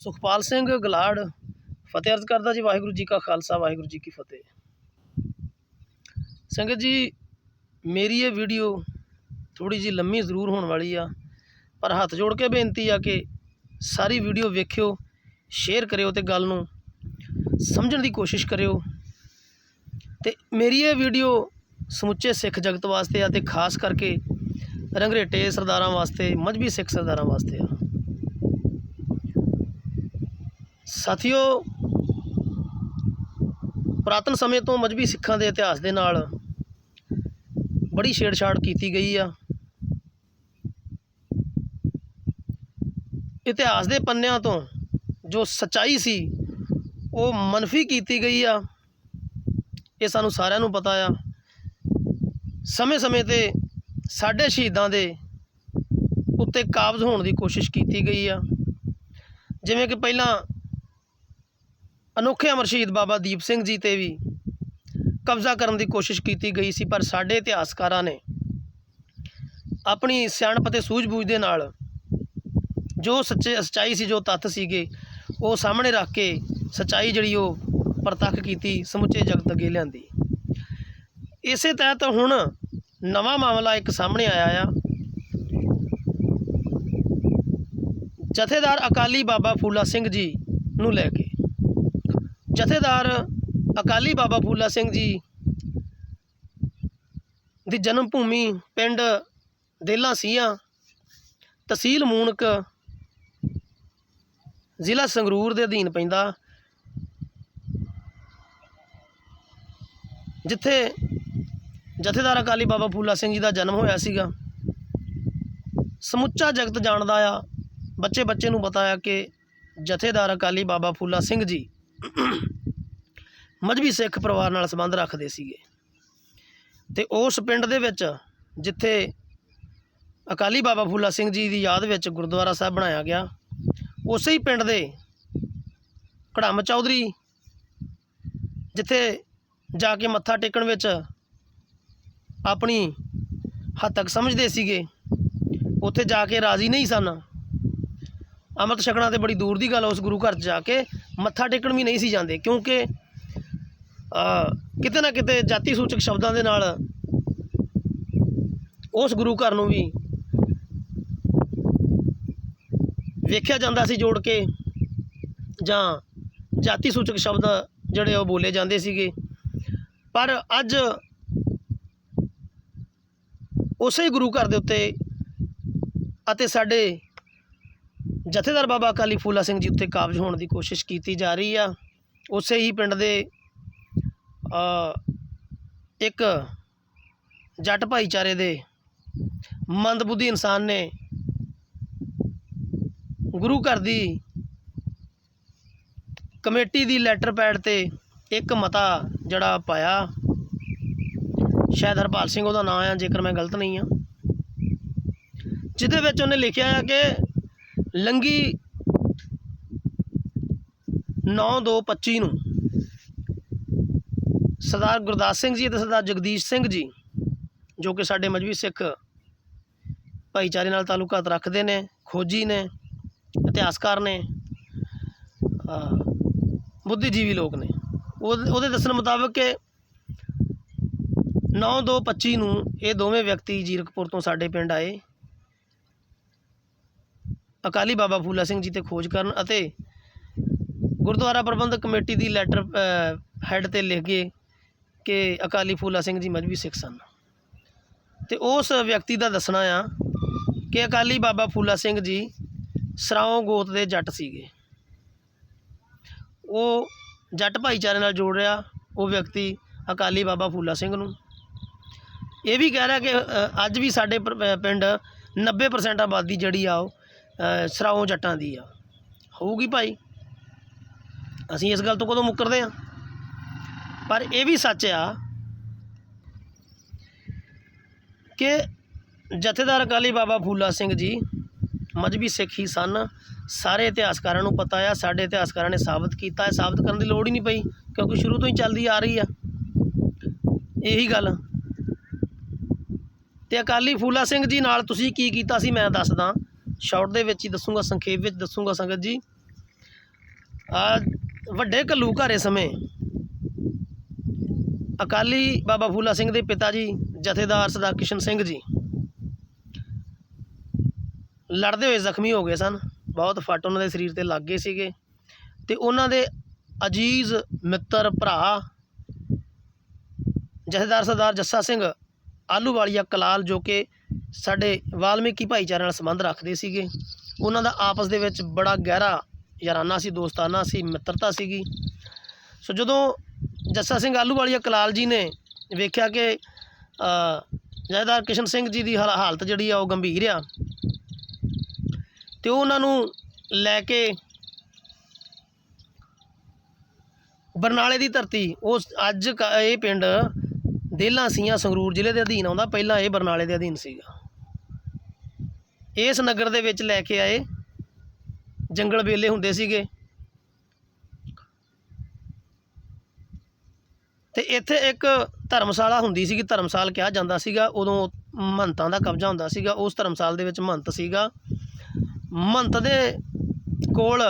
ਸੁਖਪਾਲ ਸਿੰਘ ਗਲਾੜ, ਫਤਿਹ ਅਰਜ਼ ਕਰਦਾ ਜੀ ਵਾਹਿਗੁਰੂ ਜੀ ਕਾ ਖਾਲਸਾ, ਵਾਹਿਗੁਰੂ ਜੀ ਕੀ ਫਤਿਹ। ਸੰਗਤ ਜੀ, ਮੇਰੀ ਇਹ ਵੀਡੀਓ ਥੋੜੀ ਜੀ ਲੰਮੀ ਜ਼ਰੂਰ ਹੋਣ ਵਾਲੀ ਆ, ਪਰ ਹੱਥ ਜੋੜ ਕੇ ਬੇਨਤੀ ਆ ਕਿ ਸਾਰੀ ਵੀਡੀਓ ਵੇਖਿਓ, ਸ਼ੇਅਰ ਕਰਿਓ ਤੇ ਗੱਲ ਨੂੰ ਸਮਝਣ ਦੀ ਕੋਸ਼ਿਸ਼ ਕਰਿਓ। ਤੇ ਮੇਰੀ ਇਹ ਵੀਡੀਓ ਸਮੁੱਚੇ ਸਿੱਖ ਜਗਤ ਵਾਸਤੇ ਆ ਤੇ ਖਾਸ ਕਰਕੇ ਰੰਗਰੇਟੇ ਸਰਦਾਰਾਂ ਵਾਸਤੇ ਮਜਬੀ ਸਿੱਖ ਸਰਦਾਰਾਂ ਵਾਸਤੇ ਆ। ਸਾਥੀਓ, ਪ੍ਰਾਤਨ ਸਮੇਂ ਤੋਂ ਮਜਬੀ ਸਿੱਖਾਂ ਦੇ ਇਤਿਹਾਸ ਦੇ ਨਾਲ ਬੜੀ ਛੇੜਛਾੜ ਕੀਤੀ ਗਈ ਆ। ਇਤਿਹਾਸ ਦੇ ਪੰਨਿਆਂ ਤੋਂ ਜੋ ਸਚਾਈ ਸੀ, ਉਹ ਮਨਫੀ ਕੀਤੀ ਗਈ ਆ। ਇਹ ਸਾਨੂੰ ਸਾਰਿਆਂ ਨੂੰ ਪਤਾ ਆ। ਸਮੇਂ-ਸਮੇਂ ਤੇ ਸਾਡੇ ਸ਼ਹੀਦਾਂ ਦੇ ਉੱਤੇ ਕਾਬਜ਼ ਹੋਣ ਦੀ ਕੋਸ਼ਿਸ਼ ਕੀਤੀ ਗਈ ਆ। ਜਿਵੇਂ ਕਿ ਪਹਿਲਾਂ ਅਨੋਖੇ ਅਮਰਸ਼ਹੀਦ ਬਾਬਾ ਦੀਪ ਸਿੰਘ ਜੀ ਤੇ ਵੀ ਕਬਜ਼ਾ ਕਰਨ ਦੀ ਕੋਸ਼ਿਸ਼ ਕੀਤੀ ਗਈ ਸੀ, ਪਰ ਸਾਡੇ ਇਤਿਹਾਸਕਾਰਾਂ ਨੇ ਆਪਣੀ ਸਿਆਣਪ ਅਤੇ ਸੂਝ-ਬੂਝ ਦੇ ਨਾਲ ਜੋ ਸੱਚੇ, ਸੱਚਾਈ ਸੀ, ਜੋ ਤੱਥ ਸੀਗੇ, ਉਹ ਸਾਹਮਣੇ ਰੱਖ ਕੇ ਸੱਚਾਈ ਜਿਹੜੀ ਉਹ ਪ੍ਰਤੱਖ ਕੀਤੀ, ਸਮੁੱਚੇ ਜਗਤ ਅੱਗੇ ਲਿਆਂਦੀ। ਇਸੇ ਤਹਿਤ ਹੁਣ ਨਵਾਂ ਮਾਮਲਾ ਇੱਕ ਸਾਹਮਣੇ ਆਇਆ ਆ। ਜਥੇਦਾਰ ਅਕਾਲੀ ਬਾਬਾ ਫੂਲਾ ਸਿੰਘ ਜੀ ਨੂੰ ਲੈ ਕੇ ਜਥੇਦਾਰ ਅਕਾਲੀ ਬਾਬਾ ਫੂਲਾ ਸਿੰਘ ਜੀ ਦੀ ਜਨਮ ਭੂਮੀ ਪਿੰਡ ਦੇਲਾ ਸੀਆਂ, ਤਹਿਸੀਲ ਮੂਨਕ ਜ਼ਿਲ੍ਹਾ ਸੰਗਰੂਰ ਦੇ ਅਧੀਨ ਪੈਂਦਾ। ਜਿੱਥੇ ਜਥੇਦਾਰ ਅਕਾਲੀ ਬਾਬਾ ਫੂਲਾ ਸਿੰਘ ਜੀ ਦਾ ਜਨਮ ਹੋਇਆ ਸੀਗਾ, ਸਮੁੱਚਾ ਜਗਤ ਜਾਣਦਾ ਆ ਬੱਚੇ ਬੱਚੇ ਨੂੰ ਪਤਾ ਆ ਕਿ ਜਥੇਦਾਰ ਅਕਾਲੀ ਬਾਬਾ ਫੂਲਾ ਸਿੰਘ ਜੀ ਮਜਬੀ ਸਿੱਖ ਪਰਿਵਾਰ ਨਾਲ ਸੰਬੰਧ ਰੱਖਦੇ ਸੀਗੇ। ਤੇ ਉਸ ਪਿੰਡ ਦੇ ਵਿੱਚ ਜਿੱਥੇ ਅਕਾਲੀ ਬਾਬਾ ਫੂਲਾ ਸਿੰਘ ਜੀ ਦੀ ਯਾਦ ਵਿੱਚ ਗੁਰਦੁਆਰਾ ਸਾਹਿਬ ਬਣਾਇਆ ਗਿਆ, ਉਸੇ ਹੀ ਪਿੰਡ ਦੇ ਕੜਮ ਚੌਧਰੀ ਜਿੱਥੇ ਜਾ ਕੇ ਮੱਥਾ ਟੇਕਣ ਵਿੱਚ ਆਪਣੀ ਹੱਦ ਤੱਕ ਸਮਝਦੇ ਸੀਗੇ, ਉੱਥੇ ਜਾ ਕੇ ਰਾਜ਼ੀ ਨਹੀਂ ਸਨ। ਅੰਮ੍ਰਿਤ ਛਕਣਾ ਤੇ ਬੜੀ ਦੂਰ ਦੀ ਗੱਲ ਉਸ ਗੁਰੂ ਘਰ 'ਚ ਜਾ ਕੇ, ਮੱਥਾ ਟੇਕਣ ਵੀ ਨਹੀਂ ਸੀ ਜਾਂਦੇ, ਕਿਉਂਕਿ ਕਿਤੇ ਨਾ ਕਿਤੇ ਜਾਤੀ ਸੂਚਕ ਸ਼ਬਦਾਂ ਦੇ ਨਾਲ ਉਸ ਗੁਰੂ ਘਰ ਨੂੰ ਵੀ ਵੇਖਿਆ ਜਾਂਦਾ ਸੀ ਜੋੜ ਕੇ, ਜਾਂ ਜਾਤੀ ਸੂਚਕ ਸ਼ਬਦ ਜਿਹੜੇ ਉਹ ਬੋਲੇ ਜਾਂਦੇ ਸੀਗੇ। ਪਰ ਅੱਜ ਉਸੇ ਗੁਰੂ ਘਰ ਦੇ ਉੱਤੇ ਅਤੇ ਸਾਡੇ ਜਥੇਦਾਰ ਬਾਬਾ ਅਕਾਲੀ ਫੂਲਾ ਸਿੰਘ ਜੀ ਉੱਤੇ ਕਾਬਜ਼ ਹੋਣ ਦੀ ਕੋਸ਼ਿਸ਼ ਕੀਤੀ ਜਾ ਰਹੀ ਆ। ਉਸੇ ਹੀ ਪਿੰਡ ਦੇ ਇੱਕ ਜੱਟ ਭਾਈਚਾਰੇ ਦੇ ਮੰਦਬੁੱਧੀ ਇਨਸਾਨ ਨੇ ਗੁਰੂ ਘਰ ਦੀ ਕਮੇਟੀ ਦੀ ਲੈਟਰ ਪੈਡ ਤੇ ਇੱਕ ਮਤਾ ਜਿਹੜਾ ਪਾਇਆ। ਸ਼ਾਇਦ ਹਰਪਾਲ ਸਿੰਘ ਉਹਦਾ ਨਾਮ ਆ, ਜੇਕਰ ਮੈਂ ਗਲਤ ਨਹੀਂ ਆ। ਜਿਹਦੇ ਵਿੱਚ ਉਹਨੇ ਲਿਖਿਆ ਆ ਕਿ ਲੰਘੀ ਨੌ ਦੋ 9225 ਨੂੰ ਸਰਦਾਰ ਗੁਰਦਾਸ ਸਿੰਘ ਜੀ ਅਤੇ ਸਰਦਾਰ ਜਗਦੀਸ਼ ਸਿੰਘ ਜੀ, ਜੋ ਕਿ ਸਾਡੇ ਮਜਬੀ ਸਿੱਖ ਭਾਈਚਾਰੇ ਨਾਲ ਤਾਲੁਕਾਤ ਰੱਖਦੇ ਨੇ, ਖੋਜੀ ਨੇ, ਇਤਿਹਾਸਕਾਰ ਨੇ ਬੁੱਧੀਜੀਵੀ ਲੋਕ ਨੇ। ਉਹਦੇ ਦੱਸਣ ਮੁਤਾਬਕ ਕਿ 9225 ਨੂੰ ਇਹ ਦੋਵੇਂ ਵਿਅਕਤੀ ਜੀਰਕਪੁਰ ਤੋਂ ਸਾਡੇ ਪਿੰਡ ਆਏ। ਅਕਾਲੀ ਬਾਬਾ ਫੂਲਾ ਸਿੰਘ ਜੀ ਤੇ ਖੋਜ ਕਰਨ ਅਤੇ ਗੁਰਦੁਆਰਾ ਪ੍ਰਬੰਧਕ ਕਮੇਟੀ ਦੀ ਲੈਟਰ ਹੈੱਡ ਤੇ ਲਿਖ ਗਏ ਕਿ ਅਕਾਲੀ ਫੂਲਾ ਸਿੰਘ ਜੀ ਮਜਬੀ ਸਿੱਖ ਸਨ। ਤੇ ਉਸ ਵਿਅਕਤੀ ਦਾ ਦੱਸਣਾ ਆ ਕਿ ਅਕਾਲੀ ਬਾਬਾ ਫੂਲਾ ਸਿੰਘ ਜੀ ਸਰਾਓ ਗੋਤ ਦੇ ਜੱਟ ਸੀਗੇ। ਉਹ ਜੱਟ ਭਾਈਚਾਰੇ ਨਾਲ ਜੋੜ ਰਿਹਾ, ਉਹ ਵਿਅਕਤੀ ਅਕਾਲੀ ਬਾਬਾ ਫੂਲਾ ਸਿੰਘ ਨੂੰ। ਇਹ ਵੀ ਕਹਿ ਰਿਹਾ ਕਿ ਅੱਜ ਵੀ ਸਾਡੇ ਪਿੰਡ 90% ਆਬਾਦੀ ਜਿਹੜੀ ਆ ਉਹ ਅ, ਸਰਾਓ ਜੱਟਾਂ ਦੀ ਆ। ਹੋਊਗੀ ਭਾਈ। ਅਸੀਂ ਇਸ ਗੱਲ ਤੋਂ ਕਦੋਂ ਮੁੱਕਰਦੇ ਆ? ਪਰ ਇਹ ਵੀ ਸੱਚ ਆ ਕਿ ਜਥੇਦਾਰ ਅਕਾਲੀ ਬਾਬਾ ਫੂਲਾ ਸਿੰਘ ਜੀ ਮਜਬੀ ਸਿੱਖ ਹੀ ਸਨ। ਸਾਰੇ ਇਤਿਹਾਸਕਾਰਾਂ ਨੂੰ ਪਤਾ ਆ ਸਾਡੇ ਇਤਿਹਾਸਕਾਰਾਂ ਨੇ ਸਾਬਤ ਕੀਤਾ ਹੈ। ਸਾਬਤ ਕਰਨ ਦੀ ਲੋੜ ਹੀ ਨਹੀਂ ਪਈ ਕਿਉਂਕਿ ਸ਼ੁਰੂ ਤੋਂ ਹੀ ਚੱਲਦੀ ਆ ਰਹੀ ਆ। ਇਹੀ ਗੱਲ। ਤੇ ਅਕਾਲੀ ਫੂਲਾ ਸਿੰਘ ਜੀ ਨਾਲ ਤੁਸੀਂ ਕੀ ਕੀਤਾ ਸੀ? ਮੈਂ ਦੱਸਦਾ। ਸ਼ਾਰਟ ਦੇ ਵਿੱਚ ਹੀ ਦੱਸੂਗਾ, ਸੰਖੇਪ ਵਿੱਚ ਦੱਸੂਗਾ ਸੰਗਤ ਜੀ। ਆ ਵੱਡੇ ਘੱਲੂ ਘਾਰੇ ਸਮੇਂ ਅਕਾਲੀ ਬਾਬਾ ਫੂਲਾ ਸਿੰਘ ਦੇ ਪਿਤਾ ਜੀ, ਜਥੇਦਾਰ ਸਰਦਾਰ ਕਿਸ਼ਨ ਸਿੰਘ ਜੀ ਲੜਦੇ ਹੋਏ ਜ਼ਖਮੀ ਹੋ ਗਏ ਸਨ। ਬਹੁਤ ਫੱਟ ਉਹਨਾਂ ਦੇ ਸਰੀਰ ਤੇ ਲੱਗ ਗਏ ਸੀਗੇ ਤੇ ਉਹਨਾਂ ਦੇ ਅਜੀਜ਼ ਮਿੱਤਰ ਭਰਾ ਜਥੇਦਾਰ ਸਰਦਾਰ ਜੱਸਾ ਸਿੰਘ ਆਲੂਵਾਲੀਆ ਕਲਾਲ ਜੋ ਕਿ ਸਾਡੇ ਵਾਲਮੀਕੀ ਭਾਈਚਾਰੇ ਨਾਲ ਸੰਬੰਧ ਰੱਖਦੇ ਸੀਗੇ। ਉਹਨਾਂ ਦਾ ਆਪਸ ਦੇ ਵਿੱਚ ਬੜਾ ਗਹਿਰਾ ਯਾਰਾਨਾ ਸੀ ਦੋਸਤਾਨਾ ਸੀ ਮਿੱਤਰਤਾ ਸੀਗੀ। ਸੋ ਜਦੋਂ ਜੱਸਾ ਸਿੰਘ ਆਲੂਵਾਲੀਆ ਕਲਾਲ ਜੀ ਨੇ ਵੇਖਿਆ ਕਿ ਅ, ਕਿਸ਼ਨ ਸਿੰਘ ਜੀ ਦੀ ਹਾਲਤ ਜਿਹੜੀ ਆ ਉਹ ਗੰਭੀਰ ਆ ਤੇ ਉਹ ਉਹਨਾਂ ਨੂੰ ਲੈ ਕੇ ਬਰਨਾਲੇ ਦੀ ਧਰਤੀ ਉਸ ਅੱਜ ਕ- ਇਹ ਪਿੰਡ ਦੇਲਾਂ ਸੀਆਂ ਸੰਗਰੂਰ ਜ਼ਿਲ੍ਹੇ ਦੇ ਅਧੀਨ ਆਉਂਦਾ। ਪਹਿਲਾਂ ਇਹ ਬਰਨਾਲੇ ਦੇ ਅਧੀਨ ਸੀਗਾ। ਇਸ ਨਗਰ ਦੇ ਵਿੱਚ ਲੈ ਕੇ ਆਏ। ਜੰਗਲ ਵੇਲੇ ਹੁੰਦੇ ਸੀਗੇ। ਤੇ ਇੱਥੇ ਇੱਕ ਧਰਮਸ਼ਾਲਾ ਹੁੰਦੀ ਸੀਗੀ, ਧਰਮਸਾਲ ਕਿਹਾ ਜਾਂਦਾ ਸੀਗਾ। ਉਦੋਂ ਮਹੰਤਾਂ ਦਾ ਕਬਜ਼ਾ ਹੁੰਦਾ ਸੀਗਾ। ਉਸ ਧਰਮਸਾਲ ਦੇ ਵਿੱਚ ਮਹੰਤ ਸੀਗਾ। ਮਹੰਤ ਦੇ ਕੋਲ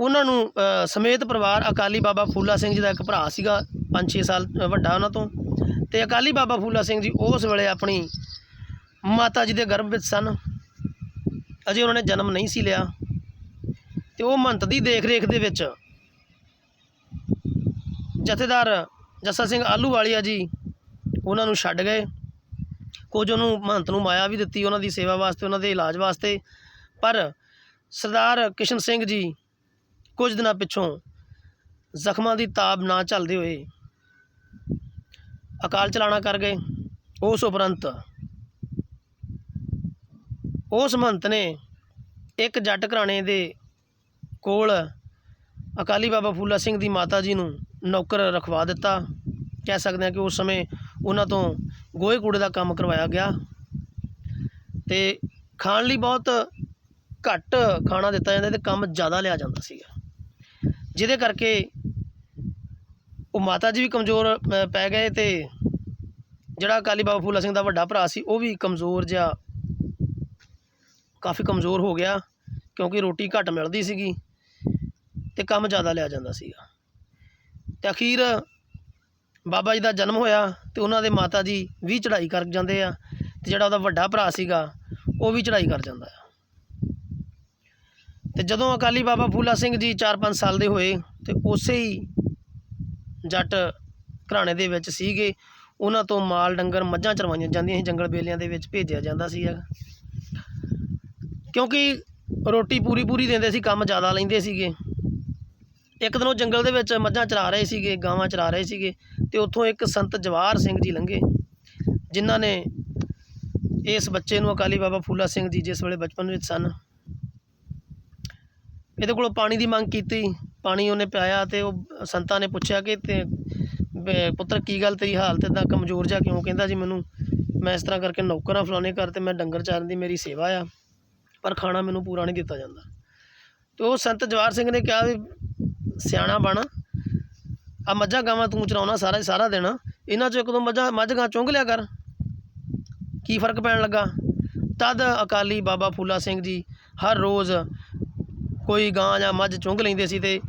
ਉਹਨਾਂ ਨੂੰ ਸਮੇਤ ਪਰਿਵਾਰ ਅਕਾਲੀ ਬਾਬਾ ਫੂਲਾ ਸਿੰਘ ਜੀ ਦਾ ਇੱਕ ਭਰਾ ਸੀਗਾ। 5-6 ਸਾਲ ਵੱਡਾ ਉਹਨਾਂ ਤੋਂ। ਤੇ ਅਕਾਲੀ ਬਾਬਾ ਫੂਲਾ ਸਿੰਘ ਜੀ ਉਸ ਵੇਲੇ ਆਪਣੀ ਮਾਤਾ ਜੀ ਦੇ ਗਰਭ ਵਿੱਚ ਸਨ। ਅਜੇ ਉਹਨਾਂ ਨੇ ਜਨਮ ਨਹੀਂ ਸੀ ਲਿਆ। ਤੇ ਉਹ ਮਹੰਤ ਦੀ ਦੇਖ ਰੇਖ ਦੇ ਵਿੱਚ ਜਥੇਦਾਰ ਜੱਸਾ ਸਿੰਘ ਆਲੂਵਾਲੀਆ ਜੀ ਉਹਨਾਂ ਨੂੰ ਛੱਡ ਗਏ। ਕੁਝ ਉਹਨੂੰ ਮਹੰਤ ਨੂੰ ਮਾਇਆ ਵੀ ਦਿੱਤੀ ਉਹਨਾਂ ਦੀ ਸੇਵਾ ਵਾਸਤੇ, ਉਹਨਾਂ ਦੇ ਇਲਾਜ ਵਾਸਤੇ। ਪਰ ਸਰਦਾਰ ਕਿਸ਼ਨ ਸਿੰਘ ਜੀ ਕੁਝ ਦਿਨਾਂ ਪਿੱਛੋਂ ਜ਼ਖਮਾਂ ਦੀ ਤਾਬ ਨਾ ਝੱਲਦੇ ਹੋਏ ਅਕਾਲ ਚਲਾਣਾ ਕਰ ਗਏ। ਉਸ ਉਪਰੰਤ ਉਸ ਮਹੰਤ ਨੇ ਇੱਕ ਜੱਟ ਘਰਾਣੇ ਦੇ ਕੋਲ ਅਕਾਲੀ ਬਾਬਾ ਫੂਲਾ ਸਿੰਘ ਦੀ ਮਾਤਾ ਜੀ ਨੂੰ ਨੌਕਰ ਰਖਵਾ ਦਿੱਤਾ। ਕਹਿ ਸਕਦੇ ਹਾਂ ਕਿ ਉਸ ਸਮੇਂ ਉਹਨਾਂ ਤੋਂ ਗੋਹੇ ਕੂੜੇ ਦਾ ਕੰਮ ਕਰਵਾਇਆ ਗਿਆ ਤੇ ਖਾਣ ਲਈ ਬਹੁਤ ਘੱਟ ਖਾਣਾ ਦਿੱਤਾ ਜਾਂਦਾ ਤੇ ਕੰਮ ਜ਼ਿਆਦਾ ਲਿਆ ਜਾਂਦਾ ਸੀਗਾ। ਜਿਹਦੇ ਕਰਕੇ ਉਹ ਮਾਤਾ ਜੀ ਵੀ ਕਮਜ਼ੋਰ ਪੈ ਗਏ ਅਤੇ ਜਿਹੜਾ ਅਕਾਲੀ ਬਾਬਾ ਫੂਲਾ ਸਿੰਘ ਦਾ ਵੱਡਾ ਭਰਾ ਸੀ, ਉਹ ਵੀ ਕਮਜ਼ੋਰ ਜਿਹਾ ਕਾਫੀ ਕਮਜ਼ੋਰ ਹੋ ਗਿਆ ਕਿਉਂਕਿ ਰੋਟੀ ਘੱਟ ਮਿਲਦੀ ਸੀਗੀ ਤੇ ਕੰਮ ਜ਼ਿਆਦਾ ਲਿਆ ਜਾਂਦਾ ਸੀਗਾ। ਤੇ ਅਖੀਰ ਬਾਬਾ ਜੀ ਦਾ ਜਨਮ ਹੋਇਆ ਤੇ ਉਹਨਾਂ ਦੇ ਮਾਤਾ ਜੀ ਵੀ ਚੜ੍ਹਾਈ ਕਰ ਜਾਂਦੇ ਆ ਤੇ ਜਿਹੜਾ ਉਹਦਾ ਵੱਡਾ ਭਰਾ ਸੀਗਾ, ਉਹ ਵੀ ਚੜ੍ਹਾਈ ਕਰ ਜਾਂਦਾ ਆ। ਤੇ ਜਦੋਂ ਅਕਾਲੀ ਬਾਬਾ ਫੂਲਾ ਸਿੰਘ ਜੀ 4-5 ਸਾਲ ਦੇ ਹੋਏ ਤੇ ਉਸੇ ਹੀ ਜੱਟ ਘਰਾਣੇ ਦੇ ਵਿੱਚ ਸੀਗੇ। ਉਹਨਾਂ ਤੋਂ ਮਾਲ ਡੰਗਰ ਮੱਝਾਂ ਚਰਵਾਈਆਂ ਜਾਂਦੀਆਂ ਸੀ, ਜੰਗਲ ਬੇਲਿਆਂ ਦੇ ਵਿੱਚ ਭੇਜਿਆ ਜਾਂਦਾ ਸੀ ਕਿਉਂਕਿ ਰੋਟੀ ਪੂਰੀ ਪੂਰੀ ਦਿੰਦੇ ਸੀ, ਕੰਮ ਜ਼ਿਆਦਾ ਲੈਂਦੇ ਸੀਗੇ। ਇੱਕ ਦਿਨ ਉਹ ਜੰਗਲ ਦੇ ਵਿੱਚ ਮੱਝਾਂ ਚਰਾ ਰਹੇ ਸੀਗੇ, ਗਾਵਾਂ ਚਰਾ ਰਹੇ ਸੀਗੇ ਤੇ ਉੱਥੋਂ ਇੱਕ ਸੰਤ ਜਵਾਰ ਸਿੰਘ ਜੀ ਲੰਘੇ, ਜਿਨ੍ਹਾਂ ਨੇ ਇਸ ਬੱਚੇ ਨੂੰ ਅਕਾਲੀ ਬਾਬਾ ਫੂਲਾ ਸਿੰਘ ਜੀ, ਜਿਸ ਵੇਲੇ ਬਚਪਨ ਵਿੱਚ ਸਨ ਇਹਦੇ ਕੋਲੋਂ ਪਾਣੀ ਦੀ ਮੰਗ ਕੀਤੀ। ਪਾਣੀ ਉਹਨੇ ਪਿਆਇਆ ਅਤੇ ਉਹ ਸੰਤਾਂ ਨੇ ਪੁੱਛਿਆ ਕਿ ਤੇ ਪੁੱਤਰ ਕੀ ਗੱਲ ਤੇਰੀ ਹਾਲਤ ਇਦਾਂ ਕਮਜ਼ੋਰ ਜਿਹਾ ਕਿਉਂ? ਕਹਿੰਦਾ ਜੀ ਮੈਨੂੰ, ਮੈਂ ਇਸ ਤਰ੍ਹਾਂ ਕਰਕੇ ਨੌਕਰ ਆ ਫਲਾਣੇ ਘਰ ਤੇ ਮੈਂ ਡੰਗਰ ਚਾਰਨ ਦੀ ਮੇਰੀ ਸੇਵਾ ਆ, ਪਰ ਖਾਣਾ ਮੈਨੂੰ ਪੂਰਾ ਨਹੀਂ ਦਿੱਤਾ ਜਾਂਦਾ। ਤੇ ਉਹ ਸੰਤ ਜਵਾਰ ਸਿੰਘ ਨੇ ਕਿਹਾ ਵੀ ਸਿਆਣਾ ਬਣ ਆ ਮੱਝਾਂ ਗਾਵਾਂ ਤੂੰ ਚਰਾਉਣਾ ਸਾਰਾ ਸਾਰਾ ਦਿਨ, ਇਹਨਾਂ ਚੋਂ ਇੱਕ ਦੋ ਮੱਝਾਂ ਮੱਝ ਗਾਂ ਚੁੰਗ ਲਿਆ ਕਰ। ਕੀ ਫ਼ਰਕ ਪੈਣ ਲੱਗਾ? ਤਦ ਅਕਾਲੀ ਬਾਬਾ ਫੂਲਾ ਸਿੰਘ ਜੀ ਹਰ ਰੋਜ਼ ਕੋਈ ਗਾਂ ਜਾਂ ਮੱਝ ਚੁੰਘ ਲੈਂਦੇ ਸੀ ਤੇ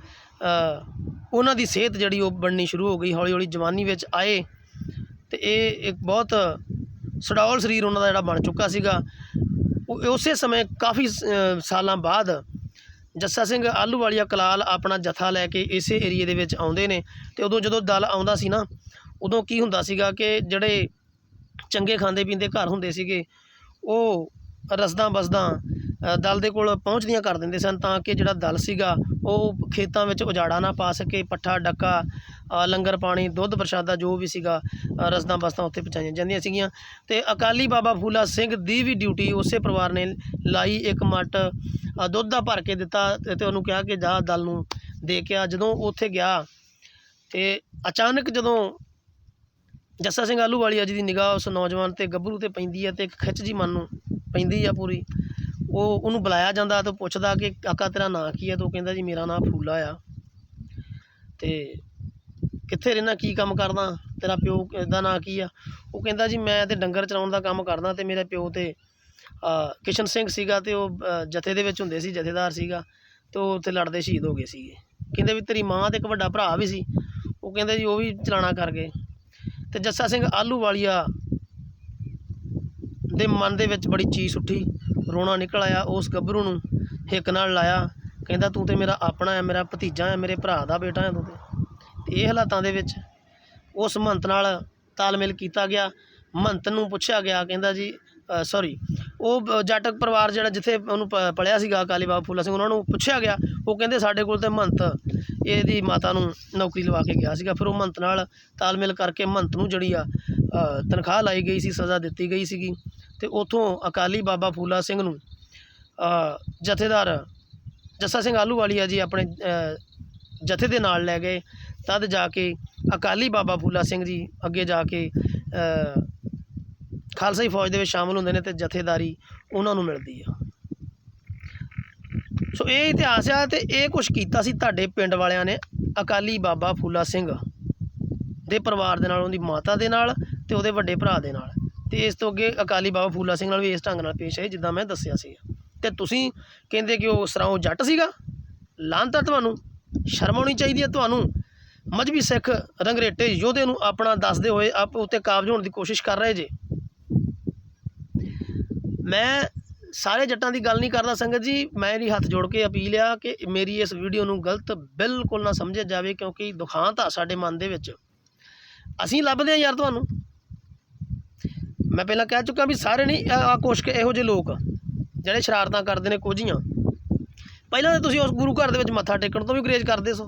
ਉਹਨਾਂ ਦੀ ਸਿਹਤ ਜਿਹੜੀ ਉਹ ਬਣਨੀ ਸ਼ੁਰੂ ਹੋ ਗਈ ਹੌਲੀ ਹੌਲੀ ਜਵਾਨੀ ਵਿੱਚ ਆਏ। ਤੇ ਇਹ ਇੱਕ ਬਹੁਤ ਸਡੌਲ ਸਰੀਰ ਉਹਨਾਂ ਦਾ ਜਿਹੜਾ ਬਣ ਚੁੱਕਾ ਸੀਗਾ। ਉਹ ਉਸੇ ਸਮੇਂ ਕਾਫੀ ਅ, ਸਾਲਾਂ ਬਾਅਦ ਜੱਸਾ ਸਿੰਘ ਆਲੂਵਾਲੀਆ ਕਲਾਲ ਆਪਣਾ ਜਥਾ ਲੈ ਕੇ ਇਸੇ ਏਰੀਏ ਦੇ ਵਿੱਚ ਆਉਂਦੇ ਨੇ। ਤੇ ਉਦੋਂ ਜਦੋਂ ਦਲ ਆਉਂਦਾ ਸੀ ਨਾ ਉਦੋਂ ਕੀ ਹੁੰਦਾ ਸੀਗਾ ਕਿ ਜਿਹੜੇ ਚੰਗੇ ਖਾਂਦੇ ਪੀਂਦੇ ਘਰ ਹੁੰਦੇ ਸੀਗੇ ਉਹ ਰਸਦਾਂ ਬਸਦਾਂ ਦਲ ਦੇ ਕੋਲ ਪਹੁੰਚਦੀਆਂ ਕਰ ਦਿੰਦੇ ਸਨ ਤਾਂ ਕਿ ਜਿਹੜਾ ਦਲ ਸੀਗਾ ਉਹ ਖੇਤਾਂ ਵਿੱਚ ਉਜਾੜਾ ਨਾ ਪਾ ਸਕੇ, ਪੱਠਾ, ਡੱਕਾ ਲੰਗਰ ਪਾਣੀ, ਦੁੱਧ ਪ੍ਰਸ਼ਾਦਾ ਜੋ ਵੀ ਸੀਗਾ ਰਸਦਾਂ ਬਸਤਾਂ ਉੱਥੇ ਪਹੁੰਚਾਈਆਂ ਜਾਂਦੀਆਂ ਸੀਗੀਆਂ। ਤੇ ਅਕਾਲੀ ਬਾਬਾ ਫੂਲਾ ਸਿੰਘ ਦੀ ਵੀ ਡਿਊਟੀ ਉਸੇ ਪਰਿਵਾਰ ਨੇ ਲਾਈ ਇੱਕ ਮੱਟ ਦੁੱਧ ਦਾ ਭਰ ਕੇ ਦਿੱਤਾ ਤੇ ਉਹਨੂੰ ਕਿਹਾ ਕਿ ਜਾ ਦਲ ਨੂੰ ਦੇ ਕੇ ਆ। ਜਦੋਂ ਉੱਥੇ ਗਿਆ ਤੇ ਅਚਾਨਕ ਜਦੋਂ ਜੱਸਾ ਸਿੰਘ ਆਲੂ ਵਾਲੀ ਅੱਜ ਦੀ ਨਿਗਾਹ ਉਸ ਨੌਜਵਾਨ ਤੇ ਗੱਭਰੂ ਤੇ ਪੈਂਦੀ ਹੈ ਤੇ ਇੱਕ ਖਿੱਚ ਜੀ ਮਨ ਨੂੰ ਪੈਂਦੀ ਆ ਪੂਰੀ। ਉਹ ਉਹਨੂੰ ਬੁਲਾਇਆ ਜਾਂਦਾ ਤੇ ਪੁੱਛਦਾ ਕਿ ਕਾਕਾ ਤੇਰਾ ਨਾਂ ਕੀ ਹੈ ਤੇ ਉਹ ਕਹਿੰਦਾ ਜੀ ਮੇਰਾ ਨਾਂ ਫੂਲਾ ਆ। ਤੇ ਕਿੱਥੇ ਰਹਿਣਾ ਕੀ ਕੰਮ ਕਰਦਾ, ਤੇਰਾ ਪਿਓ ਦਾ ਨਾਂ ਕੀ ਆ? ਉਹ ਕਹਿੰਦਾ ਜੀ ਮੈਂ ਤੇ ਡੰਗਰ ਚਰਾਉਣ ਦਾ ਕੰਮ ਕਰਦਾ ਤੇ ਮੇਰੇ ਪਿਓ ਤੇ ਕਿਸ਼ਨ ਸਿੰਘ ਸੀਗਾ ਤੇ ਉਹ ਜਥੇ ਦੇ ਵਿੱਚ ਹੁੰਦੇ ਸੀ, ਜਥੇਦਾਰ ਸੀਗਾ ਤੇ ਉਹ ਉੱਥੇ ਲੜਦੇ ਸ਼ਹੀਦ ਹੋ ਗਏ ਸੀਗੇ। ਕਹਿੰਦੇ ਵੀ ਤੇਰੀ ਮਾਂ ਤੇ ਇੱਕ ਵੱਡਾ ਭਰਾ ਵੀ ਸੀ। ਉਹ ਕਹਿੰਦੇ ਜੀ ਉਹ ਵੀ ਚਲਾਣਾ ਕਰ ਗਏ। ਤੇ ਜੱਸਾ ਸਿੰਘ ਆਲੂ ਵਾਲੀਆ ਦੇ ਮਨ ਦੇ ਵਿੱਚ ਬੜੀ ਚੀਜ਼ ਉੱਠੀ। ਰੋਣਾ ਨਿਕਲ ਆਇਆ, ਉਸ ਗੱਭਰੂ ਨੂੰ ਹਿੱਕ ਨਾਲ ਲਾਇਆ। ਕਹਿੰਦਾ, ਤੂੰ ਤੇ ਮੇਰਾ ਆਪਣਾ ਹੈ, ਮੇਰਾ ਭਤੀਜਾ ਹੈ, ਮੇਰੇ ਭਰਾ ਦਾ ਬੇਟਾ ਹੈ ਤੂੰ ਤੇ। ਤੇ ਇਹ ਹਾਲਾਤਾਂ ਦੇ ਵਿੱਚ ਉਸ ਮੰਤ ਨਾਲ ਤਾਲਮੇਲ ਕੀਤਾ ਗਿਆ। ਮੰਤ ਨੂੰ ਪੁੱਛਿਆ ਗਿਆ, ਕਹਿੰਦਾ ਜੀ ਸੌਰੀ ਉਹ ਜਾਟਕ ਪਰਿਵਾਰ ਜਿਹੜਾ ਜਿੱਥੇ ਉਹਨੂੰ ਪ- ਪਲਿਆ ਸੀਗਾ ਅਕਾਲੀ ਬਾਬਾ ਫੂਲਾ ਸਿੰਘ, ਉਹਨਾਂ ਨੂੰ ਪੁੱਛਿਆ ਗਿਆ। ਉਹ ਕਹਿੰਦੇ, ਸਾਡੇ ਕੋਲ ਤੇ ਮੰਤ ਇਹਦੀ ਮਾਤਾ ਨੂੰ ਨੌਕਰੀ ਲਵਾ ਕੇ ਗਿਆ ਸੀਗਾ। ਫਿਰ ਉਹ ਮਹੰਤ ਨਾਲ ਤਾਲਮੇਲ ਕਰਕੇ ਮਹੰਤ ਨੂੰ ਜਿਹੜੀ ਆ ਤਨਖਾਹ ਲਾਈ ਗਈ ਸੀ, ਸਜ਼ਾ ਦਿੱਤੀ ਗਈ ਸੀਗੀ। ਅਤੇ ਉੱਥੋਂ ਅਕਾਲੀ ਬਾਬਾ ਫੂਲਾ ਸਿੰਘ ਨੂੰ ਜਥੇਦਾਰ ਜੱਸਾ ਸਿੰਘ ਆਲੂਵਾਲੀਆ ਜੀ ਆਪਣੇ ਜਥੇ ਦੇ ਨਾਲ ਲੈ ਗਏ, ਤਦ ਜਾ ਕੇ ਅਕਾਲੀ ਬਾਬਾ ਫੂਲਾ ਸਿੰਘ ਜੀ ਅੱਗੇ ਜਾ ਕੇ ਖਾਲਸਾਈ ਫੌਜ ਦੇ ਵਿੱਚ ਸ਼ਾਮਲ ਹੁੰਦੇ ਨੇ ਤੇ ਜਥੇਦਾਰੀ ਉਹਨਾਂ ਨੂੰ ਮਿਲਦੀ ਆ। ਸੋ ਇਹ ਇਤਿਹਾਸ ਆ ਤੇ ਇਹ ਕੁਝ ਕੀਤਾ ਸੀ ਤੁਹਾਡੇ ਪਿੰਡ ਵਾਲਿਆਂ ਨੇ ਅਕਾਲੀ ਬਾਬਾ ਫੂਲਾ ਸਿੰਘ ਦੇ ਪਰਿਵਾਰ ਦੇ ਨਾਲ, ਉਹਦੀ ਮਾਤਾ ਦੇ ਨਾਲ ਤੇ ਉਹਦੇ ਵੱਡੇ ਭਰਾ ਦੇ ਨਾਲ। ਤੇ ਇਸ ਤੋਂ ਅੱਗੇ ਅਕਾਲੀ ਬਾਬਾ ਫੂਲਾ ਸਿੰਘ ਨਾਲ ਵੀ ਇਸ ਢੰਗ ਨਾਲ ਪੇਸ਼ ਆਏ, ਜਿੱਦਾਂ ਮੈਂ ਦੱਸਿਆ ਸੀ। ਤੇ ਤੁਸੀਂ ਕਹਿੰਦੇ ਕਿ ਉਹ ਸਰਾਉ ਜੱਟ ਸੀਗਾ? ਲਾਂਤਾ ਤੁਹਾਨੂੰ, ਸ਼ਰਮ ਆਉਣੀ ਚਾਹੀਦੀ ਹੈ ਤੁਹਾਨੂੰ। ਮਜਬੀ ਸਿੱਖ ਰੰਗਰੇਟੇ ਯੋਧੇ ਨੂੰ ਆਪਣਾ ਦੱਸਦੇ ਹੋਏ ਆਪ ਉੱਤੇ ਕਾਬਜ ਹੋਣ ਦੀ ਕੋਸ਼ਿਸ਼ ਕਰ ਰਹੇ ਜੇ। ਮੈਂ ਸਾਰੇ ਜੱਟਾਂ ਦੀ ਗੱਲ ਨਹੀਂ ਕਰਦਾ ਸੰਗਤ ਜੀ, ਮੈਂ ਵੀ ਹੱਥ ਜੋੜ ਕੇ ਅਪੀਲ ਆ ਕਿ ਮੇਰੀ ਇਸ ਵੀਡੀਓ ਨੂੰ ਗਲਤ ਬਿਲਕੁਲ ਨਾ ਸਮਝਿਆ ਜਾਵੇ, ਕਿਉਂਕਿ ਦੁਖਾਂਤ ਆ ਸਾਡੇ ਮਨ ਦੇ ਵਿੱਚ। ਅਸੀਂ ਲੱਭਦੇ ਆ ਯਾਰ ਤੁਹਾਨੂੰ। ਮੈਂ ਪਹਿਲਾਂ ਕਹਿ ਚੁੱਕਾ ਵੀ ਸਾਰੇ ਨਹੀਂ ਆ ਕੁਛ ਇਹੋ ਜਿਹੇ ਲੋਕ ਜਿਹੜੇ ਸ਼ਰਾਰਤਾਂ ਕਰਦੇ ਨੇ ਕੋਝੀਆਂ ਪਹਿਲਾਂ ਤਾਂ ਤੁਸੀਂ ਉਸ ਗੁਰੂ ਘਰ ਦੇ ਵਿੱਚ ਮੱਥਾ ਟੇਕਣ ਤੋਂ ਵੀ ਗਰੇਜ ਕਰਦੇ ਸੋ।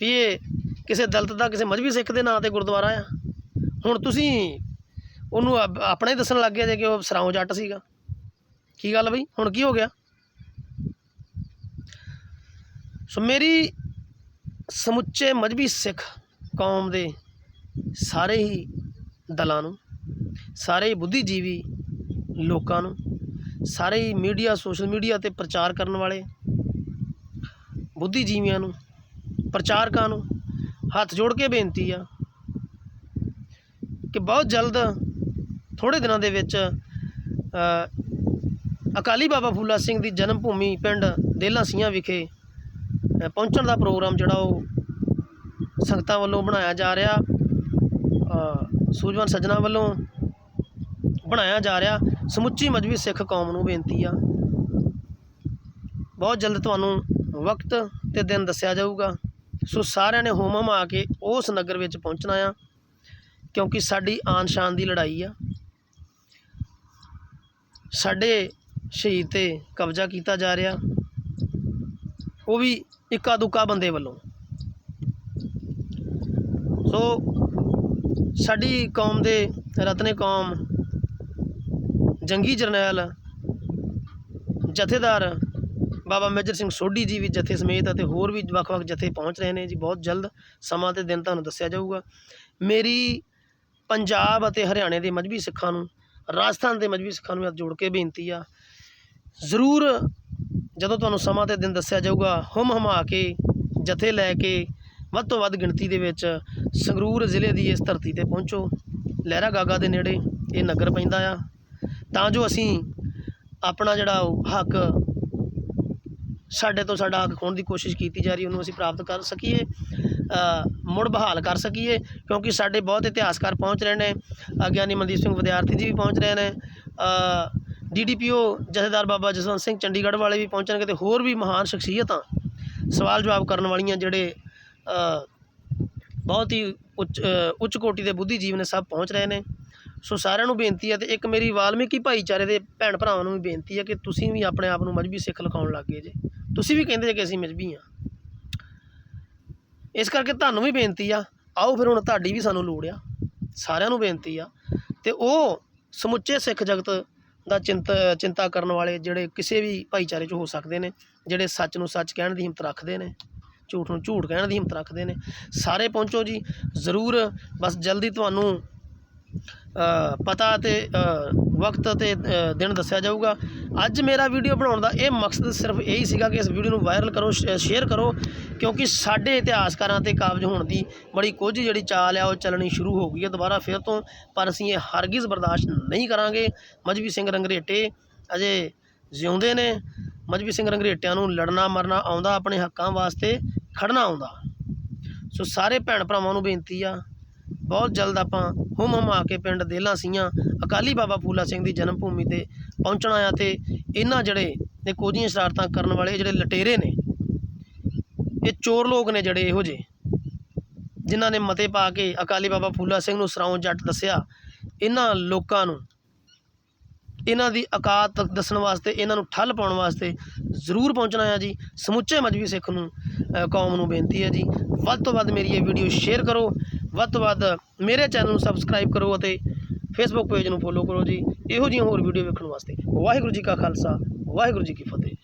ਵੀ ਇਹ ਕਿਸੇ ਦਲਤ ਦਾ, ਕਿਸੇ ਮਜਬੀ ਸਿੱਖ ਦੇ ਨਾਂ ਤੇ ਗੁਰਦੁਆਰਾ ਆ। ਹੁਣ ਤੁਸੀਂ ਉਹਨੂੰ ਆਪ- ਆਪਣਾ ਹੀ ਦੱਸਣ ਲੱਗ ਗਏ ਜੇ ਕਿ ਉਹ ਸਰਾਉ ਜੱਟ ਸੀਗਾ। ਕੀ ਗੱਲ ਬਈ? ਹੁਣ ਕੀ ਹੋ ਗਿਆ? ਸੋ ਮੇਰੀ ਸਮੁੱਚੇ ਮਜਬੀ ਸਿੱਖ ਕੌਮ ਦੇ ਸਾਰੇ ਹੀ ਦਲਾਂ ਨੂੰ ਸਾਰੇ ਬੁੱਧੀਜੀਵੀ ਲੋਕਾਂ ਨੂੰ ਸਾਰੇ ਹੀ ਮੀਡੀਆ ਸੋਸ਼ਲ ਮੀਡੀਆ ਤੇ ਪ੍ਰਚਾਰ ਕਰਨ ਵਾਲੇ ਬੁੱਧੀਜੀਵੀਆਂ ਨੂੰ ਪ੍ਰਚਾਰਕਾਂ ਨੂੰ ਹੱਥ ਜੋੜ ਕੇ ਬੇਨਤੀ ਆ ਕਿ ਬਹੁਤ ਜਲਦ ਥੋੜੇ ਦਿਨਾਂ ਦੇ ਵਿੱਚ ਅਕਾਲੀ ਬਾਬਾ ਫੂਲਾ ਸਿੰਘ ਦੀ ਜਨਮ ਭੂਮੀ ਪਿੰਡ ਦੇਲਾ ਸੀਆਂ ਵਿਖੇ ਪਹੁੰਚਣ ਦਾ ਪ੍ਰੋਗਰਾਮ ਜਿਹੜਾ ਉਹ ਸੰਗਤਾਂ ਵੱਲੋਂ ਬਣਾਇਆ ਜਾ ਰਿਹਾ। ਅ, ਸੂਝਵਾਨ ਸੱਜਣਾ ਵੱਲੋਂ ਬਣਾਇਆ ਜਾ ਰਿਹਾ। ਸਮੁੱਚੀ ਮਜਬੀ ਸਿੱਖ ਕੌਮ ਨੂੰ ਬੇਨਤੀ ਆ। ਬਹੁਤ ਜਲਦ ਤੁਹਾਨੂੰ ਵਕਤ ਤੇ ਦਿਨ ਦੱਸਿਆ ਜਾਊਗਾ। ਸੋ ਸਾਰਿਆਂ ਨੇ ਹੋਮ ਹਮ ਆ ਕੇ ਉਸ ਨਗਰ ਵਿੱਚ ਪਹੁੰਚਣਾ ਆ, ਕਿਉਂਕਿ ਸਾਡੀ ਆਨ ਸ਼ਾਨ ਦੀ ਲੜਾਈ ਆ। ਸਾਡੇ ਸ਼ਹੀਦ ਤੇ ਕਬਜ਼ਾ ਕੀਤਾ ਜਾ ਰਿਹਾ। ਉਹ ਵੀ ਇੱਕਾ ਦੁੱਕਾ ਬੰਦੇ ਵੱਲੋਂ। ਸੋ ਸਾਡੀ ਕੌਮ ਦੇ ਰਤਨੇ ਕੌਮ ਜੰਗੀ ਜਰਨੈਲ, ਜਥੇਦਾਰ ਬਾਬਾ ਮੇਜਰ ਸਿੰਘ ਸੋਢੀ ਜੀ ਵੀ ਜਥੇ ਸਮੇਤ ਅਤੇ ਹੋਰ ਵੀ ਵੱਖ-ਵੱਖ ਜਥੇ ਪਹੁੰਚ ਰਹੇ ਨੇ ਜੀ। ਬਹੁਤ ਜਲਦ ਸਮਾਂ ਤੇ ਦਿਨ ਤੁਹਾਨੂੰ ਦੱਸਿਆ ਜਾਊਗਾ। ਮੇਰੀ ਪੰਜਾਬ ਅਤੇ ਹਰਿਆਣੇ ਦੇ ਮਜਬੀ ਸਿੱਖਾਂ ਨੂੰ, ਰਾਜਸਥਾਨ ਦੇ ਮਜਬੀ ਸਿੱਖਾਂ ਨੂੰ ਹੱਥ ਜੋੜ ਕੇ ਬੇਨਤੀ ਆ। ਜ਼ਰੂਰ ਜਦੋਂ ਤੁਹਾਨੂੰ ਸਮਾਂ ਤੇ ਦਿਨ ਦੱਸਿਆ ਜਾਊਗਾ ਹੁਮ ਹਮਾ ਕੇ, ਜਥੇ ਲੈ ਕੇ ਵੱਧ ਤੋਂ ਵੱਧ ਗਿਣਤੀ ਦੇ ਵਿੱਚ ਸੰਗਰੂਰ ਜ਼ਿਲ੍ਹੇ ਦੀ ਇਸ ਧਰਤੀ ਤੇ ਪਹੁੰਚੋ। ਲਹਿਰਾ ਗਾਗਾ ਦੇ ਨੇੜੇ ਇਹ ਨਗਰ ਪੈਂਦਾ ਆ। ਤਾਂ ਜੋ ਅਸੀਂ ਆਪਣਾ ਜਿਹੜਾ ਉਹ ਹੱਕ ਸਾਡੇ ਤੋਂ ਸਾਡਾ ਹੱਕ ਖੋਣ ਦੀ ਕੋਸ਼ਿਸ਼ ਕੀਤੀ ਜਾ ਰਹੀ ਉਹਨੂੰ ਅਸੀਂ ਪ੍ਰਾਪਤ ਕਰ ਸਕੀਏ ਮੁੜ ਬਹਾਲ ਕਰ ਸਕੀਏ ਕਿਉਂਕਿ ਸਾਡੇ ਬਹੁਤ ਇਤਿਹਾਸਕਾਰ ਪਹੁੰਚ ਰਹੇ ਨੇ ਅ, ਗਿਆਨੀ ਮਨਦੀਪ ਸਿੰਘ ਵਿਦਿਆਰਥੀ ਜੀ ਵੀ ਪਹੁੰਚ ਰਹੇ ਨੇ ਡੀਡੀਪੀਓ ਜਥੇਦਾਰ ਬਾਬਾ ਜਸਵੰਤ ਸਿੰਘ ਚੰਡੀਗੜ੍ਹ ਵਾਲੇ ਵੀ ਪਹੁੰਚਣਗੇ ਤੇ ਹੋਰ ਵੀ ਮਹਾਨ ਸ਼ਖਸੀਅਤਾਂ ਸਵਾਲ ਜਵਾਬ ਕਰਨ ਵਾਲੀਆਂ ਜਿਹੜੇ ਬਹੁਤ ਹੀ ਉੱਚ ਉੱਚ ਕੋਟੀ ਦੇ ਬੁੱਧੀਜੀਵ ਨੇ ਸਭ ਪਹੁੰਚ ਰਹੇ ਨੇ। ਸੋ ਸਾਰਿਆਂ ਨੂੰ ਬੇਨਤੀ ਹੈ ਤੇ ਇੱਕ ਮੇਰੀ ਵਾਲਮੀਕੀ ਭਾਈਚਾਰੇ ਦੇ ਭੈਣ ਭਰਾਵਾਂ ਨੂੰ ਵੀ ਬੇਨਤੀ ਹੈ ਕਿ ਤੁਸੀਂ ਵੀ ਆਪਣੇ ਆਪ ਨੂੰ ਮਜਬੀ ਸਿੱਖ ਲਿਖਾਉਣ ਲੱਗ ਗਏ ਜੇ। ਤੁਸੀਂ ਵੀ ਕਹਿੰਦੇ ਜੇ ਕਿ ਅਸੀਂ ਮਜਬੀ ਹਾਂ। ਇਸ ਕਰਕੇ ਤੁਹਾਨੂੰ ਵੀ ਬੇਨਤੀ ਆ, ਆਓ ਫਿਰ ਹੁਣ ਤੁਹਾਡੀ ਵੀ ਸਾਨੂੰ ਲੋੜ ਆ। ਸਾਰਿਆਂ ਨੂੰ ਬੇਨਤੀ ਆ ਤੇ ਉਹ ਸਮੁੱਚੇ ਸਿੱਖ ਜਗਤ ਦਾ ਚਿੰਤ, ਚਿੰਤਾ ਕਰਨ ਵਾਲੇ ਜਿਹੜੇ ਕਿਸੇ ਵੀ ਭਾਈਚਾਰੇ 'ਚ ਹੋ ਸਕਦੇ ਨੇ, ਜਿਹੜੇ ਸੱਚ ਨੂੰ ਸੱਚ ਕਹਿਣ ਦੀ ਹਿੰਮਤ ਰੱਖਦੇ ਨੇ, ਝੂਠ ਨੂੰ ਝੂਠ ਕਹਿਣ ਦੀ ਹਿੰਮਤ ਰੱਖਦੇ ਨੇ, ਸਾਰੇ ਪਹੁੰਚੋ ਜੀ, ਜ਼ਰੂਰ ਬਸ ਜਲਦੀ ਤੁਹਾਨੂੰ ਪਤਾ ਤੇ ਵਕਤ ਤੇ ਦਿਨ ਦੱਸਿਆ ਜਾਊਗਾ। ਅੱਜ ਮੇਰਾ ਵੀਡੀਓ ਬਣਾਉਣ ਦਾ ਇਹ ਮਕਸਦ ਸਿਰਫ ਇਹੀ ਸੀਗਾ ਕਿ ਇਸ ਵੀਡੀਓ ਨੂੰ ਵਾਇਰਲ ਕਰੋ, ਸ਼- ਸ਼ੇਅਰ ਕਰੋ, ਕਿਉਂਕਿ ਸਾਡੇ ਇਤਿਹਾਸਕਾਰਾਂ ਤੇ ਕਾਬਜ ਹੋਣ ਦੀ ਬੜੀ ਕੁਝ ਜਿਹੜੀ ਚਾਲ ਆ, ਉਹ ਚੱਲਣੀ ਸ਼ੁਰੂ ਹੋ ਗਈ ਹੈ ਦੁਬਾਰਾ ਫਿਰ ਤੋਂ, ਪਰ ਅਸੀਂ ਇਹ ਹਰਗਿਜ਼ ਬਰਦਾਸ਼ਤ ਨਹੀਂ ਕਰਾਂਗੇ। ਮਜਬੀ ਸਿੰਘ ਰੰਗਰੇਟੇ ਅਜੇ ਜਿਉਂਦੇ ਨੇ। ਮਜਬੀ ਸਿੰਘ ਰੰਗਰੇਟਿਆਂ ਨੂੰ ਲੜਨਾ ਮਰਨਾ ਆਉਂਦਾ, ਆਪਣੇ ਹੱਕਾਂ ਵਾਸਤੇ ਖੜਨਾ ਆਉਂਦਾ। ਸੋ ਸਾਰੇ ਭੈਣ ਭਰਾਵਾਂ ਨੂੰ ਬੇਨਤੀ ਆ ਬਹੁਤ ਜਲਦ ਆਪਾਂ ਹੁਮ ਹੁਮ ਆ ਕੇ ਪਿੰਡ ਦੇਲਾ ਸੀਆਂ। ਅਕਾਲੀ ਬਾਬਾ ਫੂਲਾ ਸਿੰਘ ਦੀ ਜਨਮ ਭੂਮੀ ਤੇ ਪਹੁੰਚਣਾ ਆ ਤੇ ਇਹਨਾਂ ਜਿਹੜੇ ਨੇ ਕੋਝੀਆਂ ਸ਼ਰਾਰਤਾਂ ਕਰਨ ਵਾਲੇ, ਜਿਹੜੇ ਲਟੇਰੇ ਨੇ, ਇਹ ਚੋਰ ਲੋਕ ਨੇ ਜਿਹੜੇ ਇਹੋ ਜਿਹੇ, ਜਿਨ੍ਹਾਂ ਨੇ ਮਤੇ ਪਾ ਕੇ ਅਕਾਲੀ ਬਾਬਾ ਫੂਲਾ ਸਿੰਘ ਨੂੰ ਸਰਾਉਂ ਜੱਟ ਦੱਸਿਆ। ਇਹਨਾਂ ਲੋਕਾਂ ਨੂੰ, ਇਹਨਾਂ ਦੀ ਔਕਾਤ ਦੱਸਣ ਵਾਸਤੇ, ਇਹਨਾਂ ਨੂੰ ਠੱਲ ਪਾਉਣ ਵਾਸਤੇ ਜ਼ਰੂਰ ਪਹੁੰਚਣਾ ਹੈ ਜੀ। ਸਮੁੱਚੇ ਮਜਬੀ ਸਿੱਖ ਨੂੰ ਕੌਮ ਨੂੰ ਬੇਨਤੀ ਹੈ ਜੀ। ਵੱਧ ਤੋਂ ਵੱਧ ਮੇਰੀ ਇਹ ਵੀਡੀਓ ਸ਼ੇਅਰ ਕਰੋ। ਵੱਧ ਤੋਂ ਵੱਧ ਮੇਰੇ ਚੈਨਲ ਨੂੰ ਸਬਸਕ੍ਰਾਈਬ ਕਰੋ ਅਤੇ ਫੇਸਬੁੱਕ ਪੇਜ ਨੂੰ ਫੋਲੋ ਕਰੋ ਜੀ। ਇਹੋ ਜਿਹੀਆਂ ਹੋਰ ਵੀਡੀਓ ਵੇਖਣ ਵਾਸਤੇ ਵਾਹਿਗੁਰੂ ਜੀ ਕਾ ਖਾਲਸਾ, ਵਾਹਿਗੁਰੂ ਜੀ ਕੀ ਫਤਿਹ।